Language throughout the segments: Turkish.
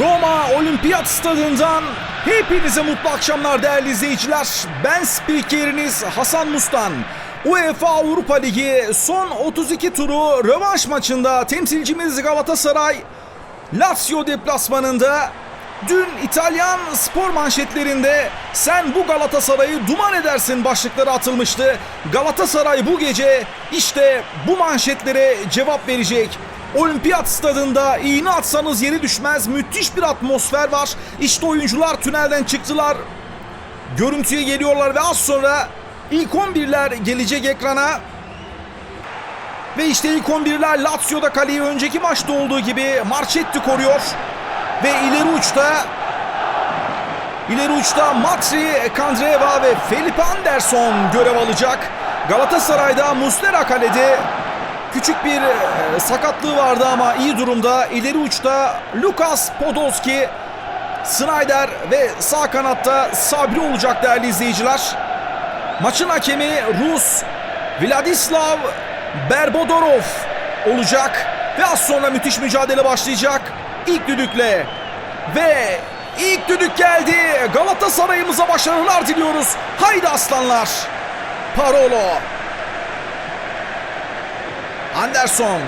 Roma Olimpiyat Stadından hepinize mutlu akşamlar değerli izleyiciler. Ben spikeriniz Hasan Mustan. UEFA Avrupa Ligi son 32 turu rövanş maçında temsilcimiz Galatasaray Lazio deplasmanında dün İtalyan spor manşetlerinde sen bu Galatasaray'ı duman edersin başlıkları atılmıştı. Galatasaray bu gece işte bu manşetlere cevap verecek. Olimpiyat stadında iğne atsanız yeri düşmez. Müthiş bir atmosfer var. İşte oyuncular tünelden çıktılar. Görüntüye geliyorlar ve az sonra ilk 11'ler gelecek ekrana. Ve işte ilk 11'ler Lazio'da kaleyi önceki maçta olduğu gibi Marchetti koruyor. Ve ileri uçta ileri uçta Matri, Kandreva ve Felipe Anderson görev alacak. Galatasaray'da Muslera kalede küçük bir e, sakatlığı vardı ama iyi durumda. İleri uçta Lukas Podolski, Snyder ve sağ kanatta Sabri olacak değerli izleyiciler. Maçın hakemi Rus Vladislav Berbodorov olacak ve az sonra müthiş mücadele başlayacak. İlk düdükle ve ilk düdük geldi. Galatasaray'ımıza başarılar diliyoruz. Haydi aslanlar. Parolo. Anderson.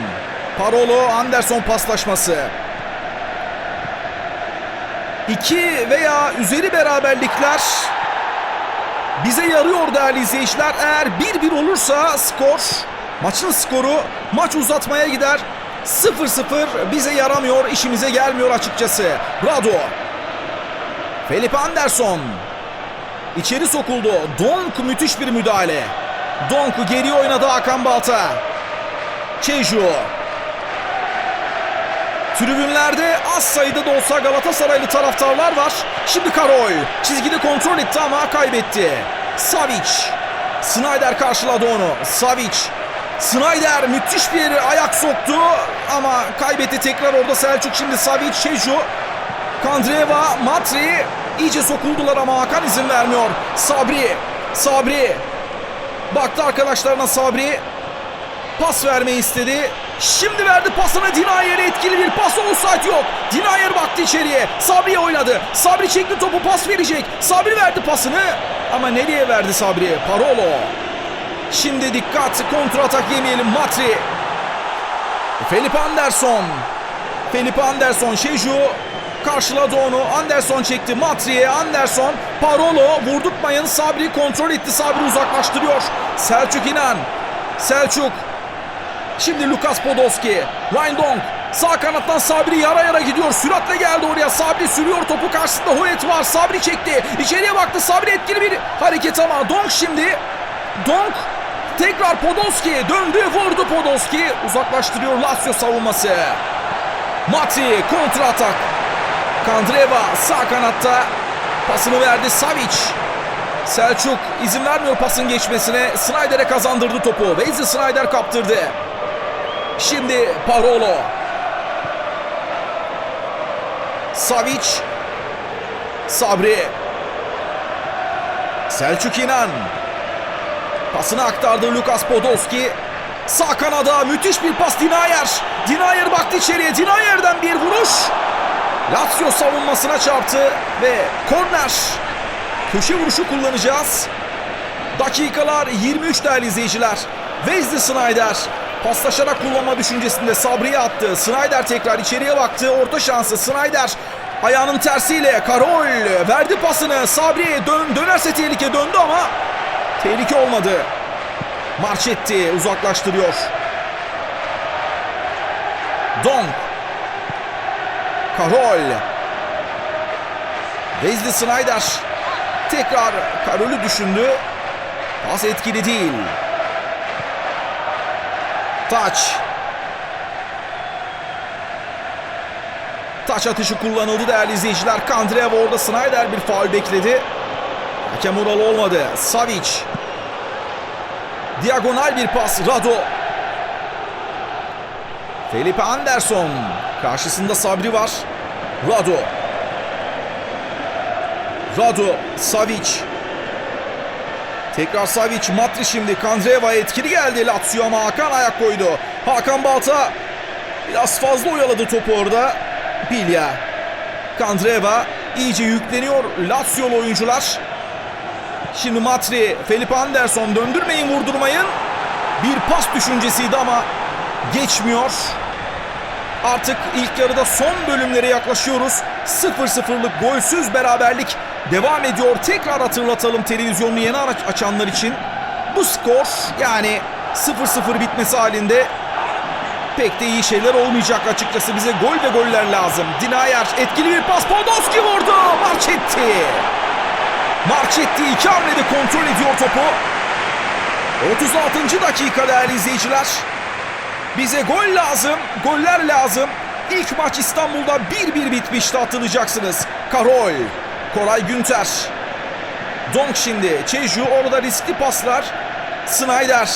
Parolo Anderson paslaşması. İki veya üzeri beraberlikler bize yarıyor değerli izleyiciler. Eğer 1-1 olursa skor, maçın skoru maç uzatmaya gider. 0-0 bize yaramıyor, işimize gelmiyor açıkçası. Rado. Felipe Anderson. İçeri sokuldu. Donk müthiş bir müdahale. Donk'u geri oynadı Hakan Balta. Çeju. Tribünlerde az sayıda da olsa Galatasaraylı taraftarlar var. Şimdi Karoy çizgide kontrol etti ama kaybetti. Savic. Snyder karşıladı onu. Savic. Snyder müthiş bir ayak soktu ama kaybetti tekrar orada Selçuk. Şimdi Savic, Şeju, Kandreva, Matri iyice sokuldular ama Hakan izin vermiyor. Sabri, Sabri. Baktı arkadaşlarına Sabri. Pas vermeyi istedi. Şimdi verdi pasını Dinayer'e etkili bir pas offside yok. Dinayer baktı içeriye. Sabri'ye oynadı. Sabri çekti topu pas verecek. Sabri verdi pasını. Ama nereye verdi Sabri? Parolo. Şimdi dikkat kontratak yemeyelim Matri. Felipe Anderson. Felipe Anderson Şeju karşıladı onu. Anderson çekti Matri'ye. Anderson Parolo vurdurtmayın. Sabri kontrol etti. Sabri uzaklaştırıyor. Selçuk İnan. Selçuk Şimdi Lukas Podolski. Rindong. Sağ kanattan Sabri yara yara gidiyor. Süratle geldi oraya. Sabri sürüyor topu karşısında. Hoyet var. Sabri çekti. İçeriye baktı. Sabri etkili bir hareket ama Donk şimdi. Donk tekrar Podolski. Döndü vurdu Podolski. Uzaklaştırıyor Lazio savunması. Mati kontra atak. Kandreva sağ kanatta pasını verdi Savic. Selçuk izin vermiyor pasın geçmesine. Snyder'e kazandırdı topu. Wesley Snyder kaptırdı. Şimdi Parolo. Savic. Sabri. Selçuk İnan. Pasını aktardı Lukas Podolski. Sağ kanada müthiş bir pas Dinayer. Dinayer baktı içeriye. Dinayer'den bir vuruş. Lazio savunmasına çarptı ve korner. Köşe vuruşu kullanacağız. Dakikalar 23 değerli izleyiciler. Wesley Snyder paslaşarak kullanma düşüncesinde Sabri'ye attı. Snyder tekrar içeriye baktı. Orta şansı Snyder ayağının tersiyle Karol verdi pasını. Sabri dön, dönerse tehlike döndü ama tehlike olmadı. Marchetti uzaklaştırıyor. Donk. Karol. Wesley Snyder tekrar Karol'ü düşündü. Pas etkili değil. Taç. Taç atışı kullanıldı değerli izleyiciler. Kandreva orada Snyder bir faul bekledi. Hakem oralı olmadı. Savic. Diagonal bir pas. Rado. Felipe Anderson. Karşısında Sabri var. Rado. Rado. Savic. Tekrar Savic. Matri şimdi. Kandreva etkili geldi. Lazio ama Hakan ayak koydu. Hakan Balta biraz fazla oyaladı topu orada. Bilya. Kandreva iyice yükleniyor Lazio'lu oyuncular. Şimdi Matri, Felipe Anderson döndürmeyin vurdurmayın. Bir pas düşüncesiydi ama geçmiyor. Artık ilk yarıda son bölümlere yaklaşıyoruz. 0-0'lık golsüz beraberlik devam ediyor. Tekrar hatırlatalım televizyonunu yeni araç açanlar için. Bu skor yani 0-0 bitmesi halinde pek de iyi şeyler olmayacak açıkçası. Bize gol ve goller lazım. Dinayer etkili bir pas. Podolski vurdu. Marchetti. Marchetti iki hamlede kontrol ediyor topu. 36. dakika değerli izleyiciler. Bize gol lazım, goller lazım. İlk maç İstanbul'da 1-1 bitmişti hatırlayacaksınız. Karol, Koray Günter. Donk şimdi, Çeju orada riskli paslar. Snyder.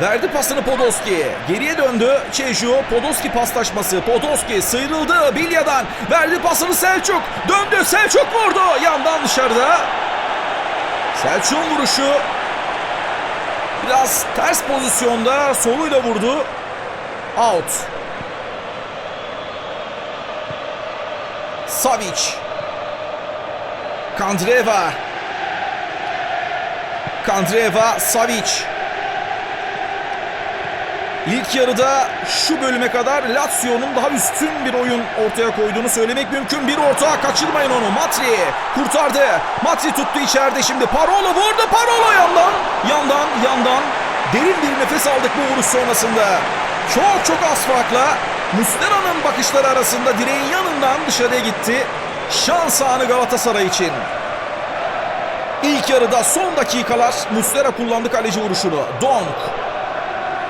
Verdi pasını Podolski. Geriye döndü Çeju. Podolski paslaşması. Podolski sıyrıldı Bilya'dan. Verdi pasını Selçuk. Döndü Selçuk vurdu. Yandan dışarıda. Selçuk'un vuruşu Biraz ters pozisyonda soluyla vurdu. Out. Savic. Kandreva. Kandreva, Savic. İlk yarıda şu bölüme kadar Lazio'nun daha üstün bir oyun ortaya koyduğunu söylemek mümkün. Bir orta kaçırmayın onu. Matri kurtardı. Matri tuttu içeride şimdi. Parolo vurdu. Parolo yandan. Yandan, yandan. Derin bir nefes aldık bu vuruş sonrasında. Çok çok az farkla Muslera'nın bakışları arasında direğin yanından dışarıya gitti. Şans anı Galatasaray için. İlk yarıda son dakikalar Muslera kullandı kaleci vuruşunu. Donk.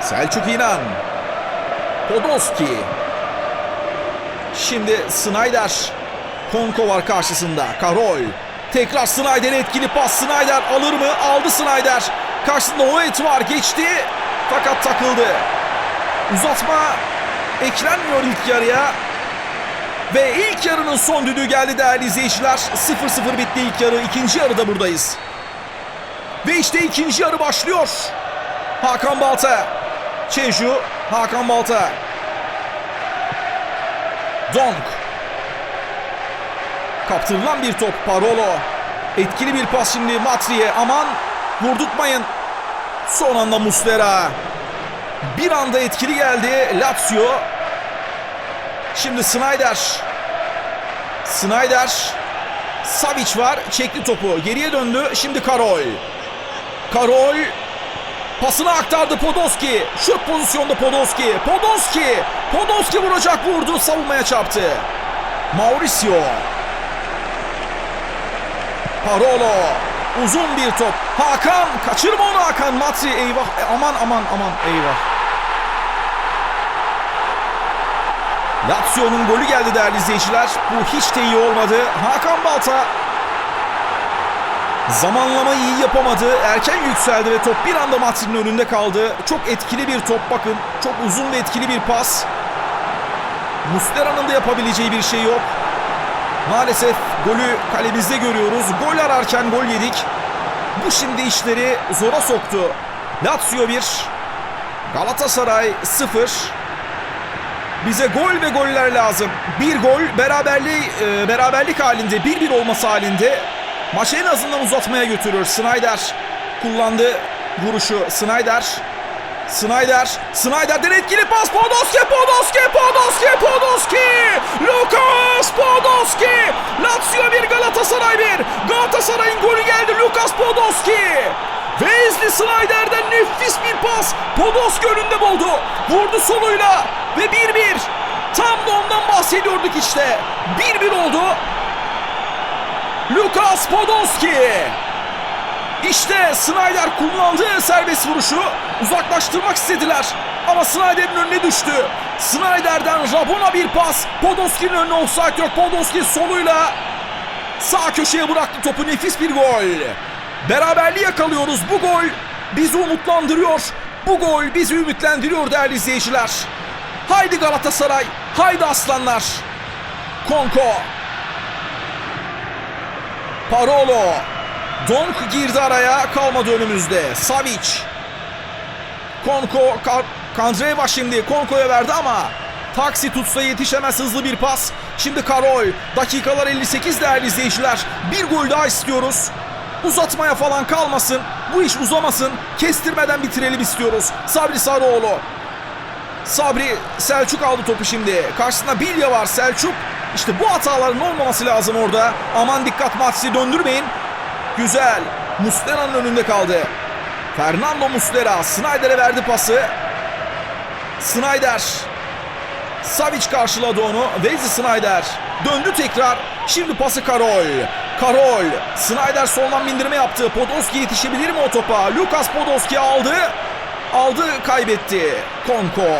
Selçuk İnan. Podolski. Şimdi Snyder. Konko var karşısında. Karol. Tekrar Snyder etkili pas. Snyder alır mı? Aldı Snyder. Karşısında Oet var. Geçti. Fakat takıldı. Uzatma eklenmiyor ilk yarıya. Ve ilk yarının son düdüğü geldi değerli izleyiciler. 0-0 bitti ilk yarı. İkinci yarıda buradayız. Ve işte ikinci yarı başlıyor. Hakan Balta. Çeju, Hakan Balta. Donk. Kaptırılan bir top Parolo. Etkili bir pas şimdi Matri'ye. Aman vurdurtmayın. Son anda Muslera. Bir anda etkili geldi Lazio. Şimdi Snyder. Snyder. Savic var. Çekti topu. Geriye döndü. Şimdi Karol. Karol Pasını aktardı Podolski. Şut pozisyonda Podolski. Podolski. Podolski vuracak vurdu. Savunmaya çarptı. Mauricio. Parolo. Uzun bir top. Hakan. Kaçırma onu Hakan. Matri eyvah. E, aman aman aman eyvah. Lazio'nun golü geldi değerli izleyiciler. Bu hiç de iyi olmadı. Hakan Balta Zamanlama iyi yapamadı. Erken yükseldi ve top bir anda Matri'nin önünde kaldı. Çok etkili bir top bakın. Çok uzun ve etkili bir pas. Muslera'nın da yapabileceği bir şey yok. Maalesef golü kalemizde görüyoruz. Gol ararken gol yedik. Bu şimdi işleri zora soktu. Lazio 1, Galatasaray 0. Bize gol ve goller lazım. Bir gol beraberlik, e, beraberlik halinde, 1-1 olması halinde Maçı en azından uzatmaya götürür. Snyder kullandı vuruşu. Snyder. Snyder. Snyder'den etkili pas. Podolski, Podolski, Podolski, Podolski. Lukas Podolski. Lazio 1, Galatasaray 1. Galatasaray'ın golü geldi. Lukas Podolski. Wesley Snyder'den nefis bir pas. Podolski önünde buldu. Vurdu soluyla ve 1-1. Tam da ondan bahsediyorduk işte. 1-1 oldu. Lukas Podolski. İşte Snyder kullandığı serbest vuruşu uzaklaştırmak istediler. Ama Snyder'in önüne düştü. Snyder'den Rabona bir pas. Podolski'nin önüne offside yok. Podolski soluyla sağ köşeye bıraktı topu. Nefis bir gol. Beraberliği yakalıyoruz. Bu gol bizi umutlandırıyor. Bu gol bizi ümitlendiriyor değerli izleyiciler. Haydi Galatasaray. Haydi aslanlar. Konko. Parolo. Donk girdi araya. Kalmadı önümüzde. Savic. Konko. Kandreva şimdi Konko'ya verdi ama Taksi tutsa yetişemez hızlı bir pas. Şimdi Karol. Dakikalar 58 değerli izleyiciler. Bir gol daha istiyoruz. Uzatmaya falan kalmasın. Bu iş uzamasın. Kestirmeden bitirelim istiyoruz. Sabri Sarıoğlu. Sabri Selçuk aldı topu şimdi. Karşısında Bilya var Selçuk. İşte bu hataların olmaması lazım orada. Aman dikkat Matsi döndürmeyin. Güzel. Muslera'nın önünde kaldı. Fernando Muslera Snyder'e verdi pası. Snyder. Savic karşıladı onu. Wesley Snyder. Döndü tekrar. Şimdi pası Karol. Karol. Snyder soldan bindirme yaptı. Podolski yetişebilir mi o topa? Lucas Podolski aldı. Aldı kaybetti. Konko.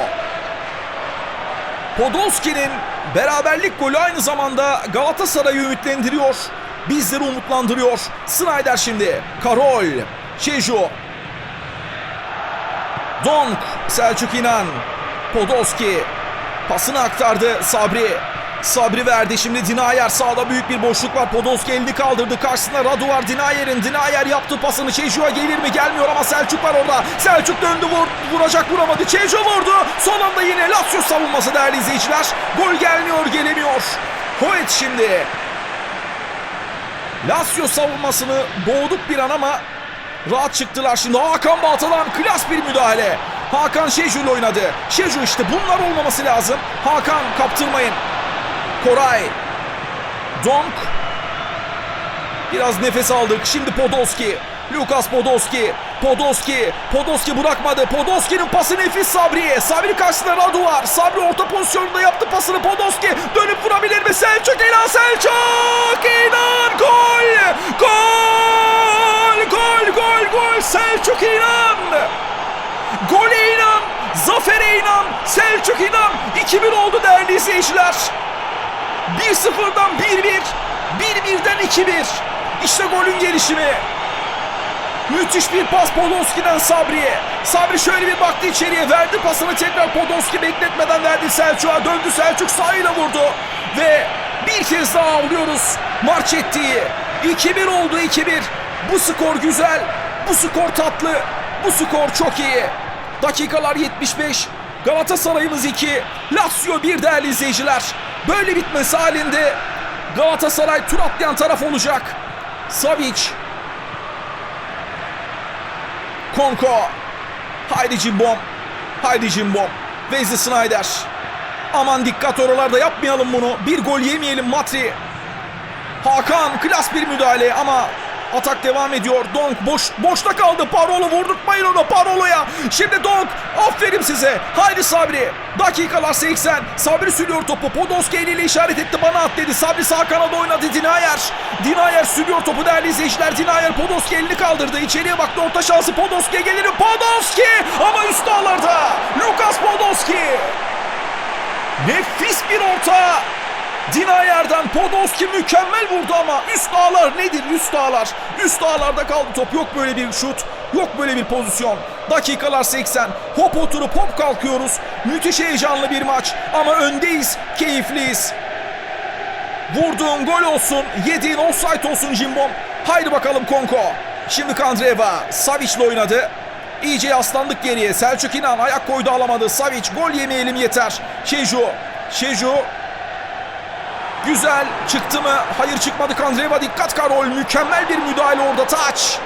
Podolski'nin beraberlik golü aynı zamanda Galatasaray'ı ümitlendiriyor. Bizleri umutlandırıyor. Snyder şimdi. Karol. Şeju. Donk. Selçuk İnan. Podolski. Pasını aktardı Sabri. Sabri verdi şimdi Dinayer sağda büyük bir boşluk var. Podolski elini kaldırdı. Karşısında Radu var Dinayer'in. Dinayer yaptı pasını. Çeju'a gelir mi? Gelmiyor ama Selçuk var orada. Selçuk döndü vur, vuracak vuramadı. Çeju vurdu. Son anda yine Lazio savunması değerli izleyiciler. Gol gelmiyor gelemiyor. Hoyt şimdi. Lazio savunmasını boğduk bir an ama rahat çıktılar şimdi. Hakan Baltalan klas bir müdahale. Hakan Şeju ile oynadı. Şeju işte bunlar olmaması lazım. Hakan kaptırmayın. Koray. Donk. Biraz nefes aldık. Şimdi Podolski. Lukas Podolski. Podolski. Podolski bırakmadı. Podolski'nin pası nefis Sabri'ye. Sabri karşısında Radu var. Sabri orta pozisyonunda yaptı pasını Podolski. Dönüp vurabilir mi? Selçuk İnan Selçuk İnan gol! Gol! Gol gol gol Selçuk İnan! Gole inan! Zafere inan! Selçuk inan! 2-1 oldu değerli izleyiciler. 1-0'dan 1-1. 1-1'den 2-1. İşte golün gelişimi. Müthiş bir pas Podolski'den Sabri'ye. Sabri şöyle bir baktı içeriye verdi pasını tekrar Podolski bekletmeden verdi Selçuk'a. Döndü Selçuk sağıyla vurdu. Ve bir kez daha avlıyoruz Marchetti'yi. 2-1 oldu 2-1. Bu skor güzel. Bu skor tatlı. Bu skor çok iyi. Dakikalar 75. Galatasaray'ımız 2. Lazio 1 değerli izleyiciler. Böyle bitmesi halinde Galatasaray tur atlayan taraf olacak. Savic Konko. Haydi Cimbom. Haydi Cimbom. Wesley Snyder. Aman dikkat oralarda yapmayalım bunu. Bir gol yemeyelim Matri. Hakan klas bir müdahale ama atak devam ediyor. Donk boş boşta kaldı. Parolo vurdurtmayın onu Parolo'ya. Şimdi Donk aferin size. Haydi Sabri. Dakikalar 80. Sabri sürüyor topu. Podolski eliyle işaret etti. Bana at dedi. Sabri sağ kanada oynadı. Dinayer. Dinayer sürüyor topu değerli izleyiciler. Dinayer Podolski elini kaldırdı. İçeriye baktı. Orta şansı Podolski'ye gelir? Podolski ama üst ağlarda. Lucas Podolski. Nefis bir orta. Dinayer'den Podolski mükemmel vurdu ama üst ağlar nedir üst ağlar? Üst ağlarda kaldı top. Yok böyle bir şut. Yok böyle bir pozisyon. Dakikalar 80. Hop oturup hop kalkıyoruz. Müthiş heyecanlı bir maç. Ama öndeyiz. Keyifliyiz. Vurduğun gol olsun. Yediğin offside olsun Jimbom. Haydi bakalım Konko. Şimdi Kandreva. Savic'le oynadı. İyice yaslandık geriye. Selçuk İnan ayak koydu alamadı. Savic gol yemeyelim yeter. Şeju. Şeju Güzel çıktı mı? Hayır çıkmadı Kandreva dikkat Karol mükemmel bir müdahale orada taç.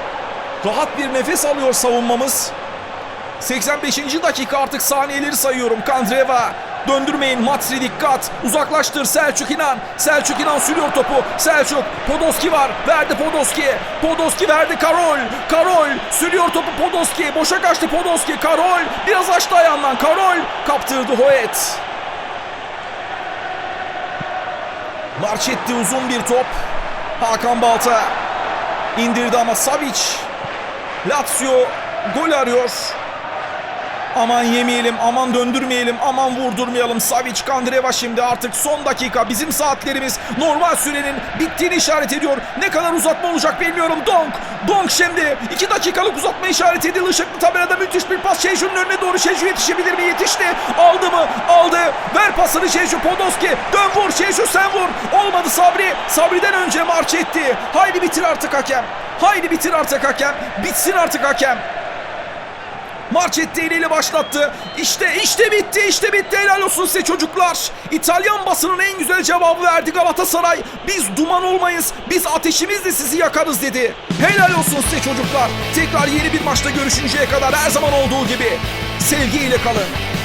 Rahat bir nefes alıyor savunmamız. 85. dakika artık saniyeleri sayıyorum Kandreva. Döndürmeyin Matri dikkat. Uzaklaştır Selçuk İnan. Selçuk İnan sürüyor topu. Selçuk Podolski var. Verdi Podolski'ye. Podolski verdi Karol. Karol sürüyor topu Podolski. Boşa kaçtı Podolski. Karol biraz açtı ayağından. Karol kaptırdı Hoyet. Marchetti uzun bir top. Hakan Balta indirdi ama Savic Lazio gol arıyor. Aman yemeyelim, aman döndürmeyelim, aman vurdurmayalım. Savic Kandreva şimdi artık son dakika. Bizim saatlerimiz normal sürenin bittiğini işaret ediyor. Ne kadar uzatma olacak bilmiyorum. Donk, Donk şimdi 2 dakikalık uzatma işaret edildi. Işıklı tabelada müthiş bir pas. Şeju'nun önüne doğru Şeju yetişebilir mi? Yetişti. Aldı mı? Aldı. Ver pasını Şeju Podolski. Dön vur Şeju sen vur. Olmadı Sabri. Sabri'den önce marş etti. Haydi bitir artık hakem. Haydi bitir artık hakem. Bitsin artık hakem. Marchetti eliyle başlattı. İşte işte bitti işte bitti helal olsun size çocuklar. İtalyan basının en güzel cevabı verdi Galatasaray. Biz duman olmayız biz ateşimizle sizi yakarız dedi. Helal olsun size çocuklar. Tekrar yeni bir maçta görüşünceye kadar her zaman olduğu gibi. Sevgiyle kalın.